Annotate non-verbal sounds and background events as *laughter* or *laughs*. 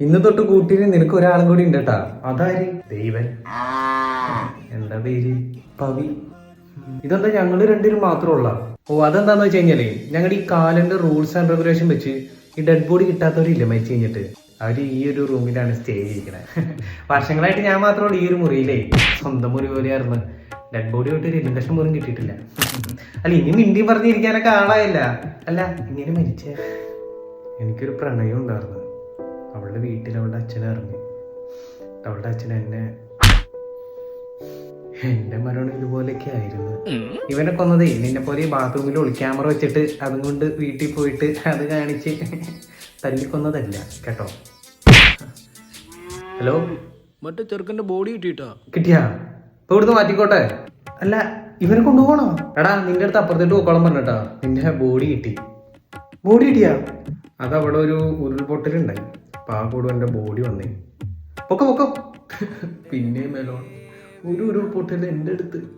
ഇന്ന് തൊട്ട് കൂട്ടിന് നിനക്ക് ഒരാളും കൂടി ഉണ്ട് കേട്ടാ അതാര്? ദൈവൻ. എന്താ പേര്? പവി. ഇതെന്താ ഞങ്ങൾ രണ്ടുപേരും മാത്രമുള്ള ഓ അതെന്താന്ന് വെച്ച് കഴിഞ്ഞാലേ ഞങ്ങളുടെ ഈ കാലന്റെ റൂൾസ് ആൻഡ് റെഗുലേഷൻ വെച്ച് ഈ ഡെഡ് ബോഡി കിട്ടാത്തവരില്ല മരിച്ചു കഴിഞ്ഞിട്ട്? അവർ ഈ ഒരു റൂമിലാണ് സ്റ്റേ ചെയ്തിരിക്കുന്നത് *laughs* വർഷങ്ങളായിട്ട് ഞാൻ മാത്രമുള്ളൂ ഈ ഒരു മുറിയിലേ. സ്വന്തം മുറി പോലെയായിരുന്നു. ഡെഡ് ബോഡി തൊട്ട് ഒരു ഇൻഡക്ഷൻ പോലും കിട്ടിയിട്ടില്ല. *laughs* അല്ല ഇനി മിണ്ടി പറഞ്ഞിരിക്കാനൊക്കെ ആളായല്ല. അല്ല ഇങ്ങനെ മരിച്ച. എനിക്കൊരു പ്രണയം ഉണ്ടായിരുന്നു. അവളുടെ വീട്ടിൽ അവളുടെ അച്ഛൻ ഇറങ്ങി. അവളുടെ അച്ഛൻ എന്നെ എന്റെ മരണം ഇതുപോലെയൊക്കെ ആയിരുന്നു. ഇവനെ കൊന്നതേ നിന്നെ പോലെ ഈ ബാത്റൂമിൽ ഒളി ക്യാമറ വെച്ചിട്ട് അതും കൊണ്ട് വീട്ടിൽ പോയിട്ട് അത് കാണിച്ച് തല്ലിക്കൊന്നതല്ല കേട്ടോ? ഹലോ? മറ്റേ ചെറുക്കന്റെ ബോഡി കിട്ടിയിട്ടാ? കിട്ടിയാ? ഇപ്പൊ ഇവിടുന്ന് മാറ്റിക്കോട്ടെ? അല്ല ഇവനെ കൊണ്ടുപോകണോ എടാ നിന്റെ അടുത്ത് അപ്പുറത്തേട്ട് പോക്കോളം പറഞ്ഞിട്ടാ. നിന്റെ ബോഡി കിട്ടി. ബോഡി കിട്ടിയാ? അത് അവിടെ ഒരു ഉരുൾപൊട്ടലുണ്ടായി. അപ്പൊ എന്റെ ബോഡി വന്നേ. പൊക്കോ പൊക്കോ. പിന്നെയും മേലോ ഒരു ഉരുൾപൊട്ടൽ എന്റെ അടുത്ത്.